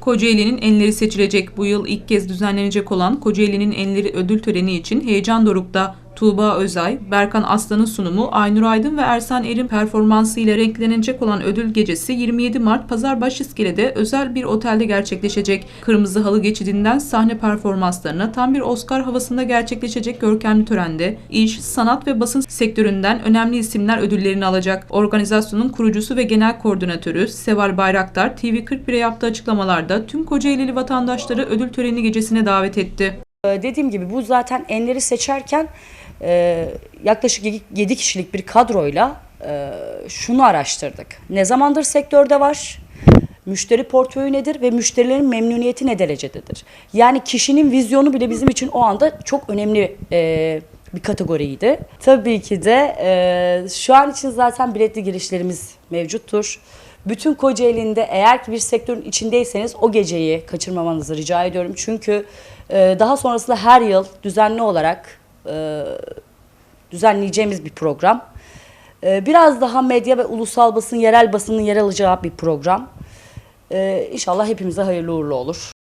Kocaeli'nin enleri seçilecek. Bu yıl ilk kez düzenlenecek olan Kocaeli'nin enleri ödül töreni için heyecan dorukta. Tuğba Özay, Berkan Aslan'ın sunumu, Aynur Aydın ve Ersan Er'in performansı ile renklenecek olan ödül gecesi 27 Mart Pazar Başiskele'de özel bir otelde gerçekleşecek. Kırmızı Halı Geçidi'nden sahne performanslarına tam bir Oscar havasında gerçekleşecek görkemli törende iş, sanat ve basın sektöründen önemli isimler ödüllerini alacak. Organizasyonun kurucusu ve genel koordinatörü Seval Bayraktar TV41'e yaptığı açıklamalarda tüm Kocaelili vatandaşları ödül töreni gecesine davet etti. Ee, Dediğim gibi bu zaten enleri seçerken e, yaklaşık 7 kişilik bir kadroyla e, şunu araştırdık. Ne zamandır sektörde var? Müşteri portföyü nedir ve müşterilerin memnuniyeti ne derecededir? Yani kişinin vizyonu bile bizim için o anda çok önemli e, bir kategoriydi. Tabii ki de e, şu an için zaten biletli girişlerimiz mevcuttur. Bütün Kocaeli'nde eğer ki bir sektörün içindeyseniz o geceyi kaçırmamanızı rica ediyorum. Çünkü e, daha sonrasında her yıl düzenli olarak e, düzenleyeceğimiz bir program. E, biraz daha medya ve ulusal basın, yerel basının yer alacağı bir program. E, inşallah hepimize hayırlı uğurlu olur.